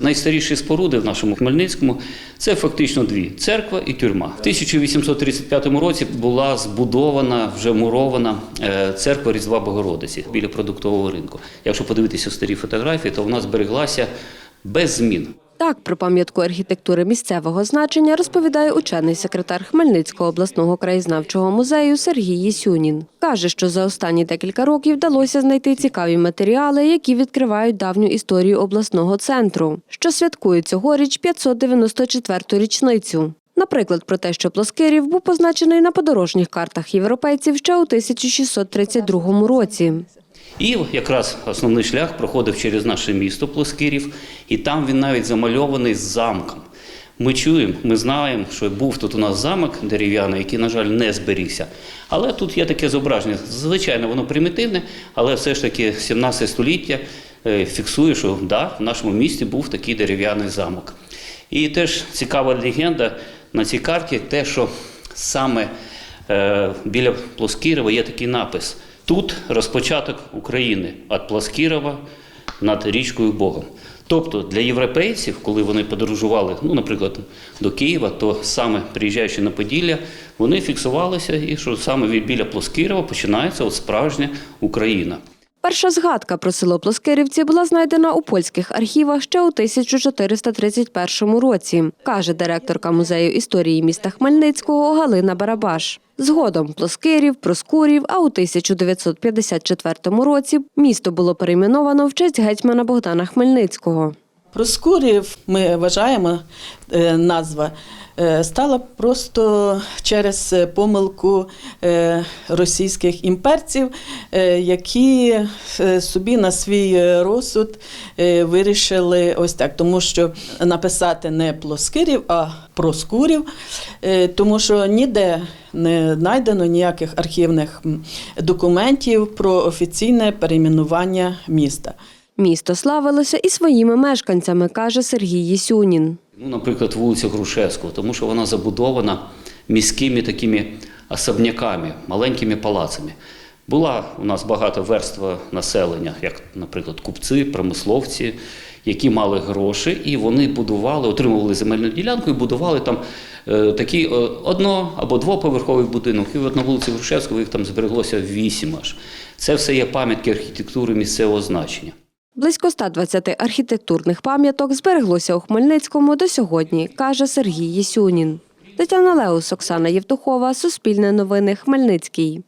Найстаріші споруди в нашому Хмельницькому це фактично дві церква і тюрма. В 1835 році була збудована вже мурована е, церква Різдва Богородиці біля продуктового ринку. Якщо подивитися старі фотографії, то вона збереглася без змін. Так, про пам'ятку архітектури місцевого значення розповідає учений секретар Хмельницького обласного краєзнавчого музею Сергій Єсюнін. Каже, що за останні декілька років вдалося знайти цікаві матеріали, які відкривають давню історію обласного центру, що святкує цьогоріч 594-ту річницю. Наприклад, про те, що Плоскирів був позначений на подорожніх картах європейців ще у 1632 році. І якраз основний шлях проходив через наше місто Плоскирів, і там він навіть замальований з замком. Ми чуємо, ми знаємо, що був тут у нас замок дерев'яний, який, на жаль, не зберігся. Але тут є таке зображення. Звичайно, воно примітивне, але все ж таки 17 століття е, фіксує, що да, в нашому місті був такий дерев'яний замок. І теж цікава легенда на цій карті, те, що саме е, біля Плоскірова є такий напис: тут розпочаток України від Плоскірова над річкою Богом. Тобто для європейців, коли вони подорожували, ну, наприклад, до Києва, то саме приїжджаючи на Поділля, вони фіксувалися, і що саме біля Плоскірова починається от справжня Україна. Перша згадка про село Плоскирівці була знайдена у польських архівах ще у 1431 році, каже директорка музею історії міста Хмельницького Галина Барабаш. Згодом Плоскирів, Проскурів, а у 1954 році місто було перейменовано в честь гетьмана Богдана Хмельницького. Проскурів, ми вважаємо, е, назва е, стала просто через помилку е, російських імперців, які собі на свій розсуд вирішили ось так, тому що написати не Плоскирів, а Проскурів, тому що ніде не знайдено ніяких архівних документів про офіційне перейменування міста. Місто славилося і своїми мешканцями, каже Сергій Єсюнін. Ну, наприклад, вулиця Грушевського, тому що вона забудована міськими такими особняками, маленькими палацами. Була у нас багато верства населення, як, наприклад, купці, промисловці, які мали гроші, і вони будували, отримували земельну ділянку і будували там е, такий е, одно- або двоповерховий будинок. І от на вулиці Грушевського їх там збереглося вісім аж. Це все є пам'ятки архітектури місцевого значення. Близько 120 архітектурних пам'яток збереглося у Хмельницькому до сьогодні, каже Сергій Єсюнін. Тетяна Леус, Оксана Євтухова, Суспільне новини, Хмельницький.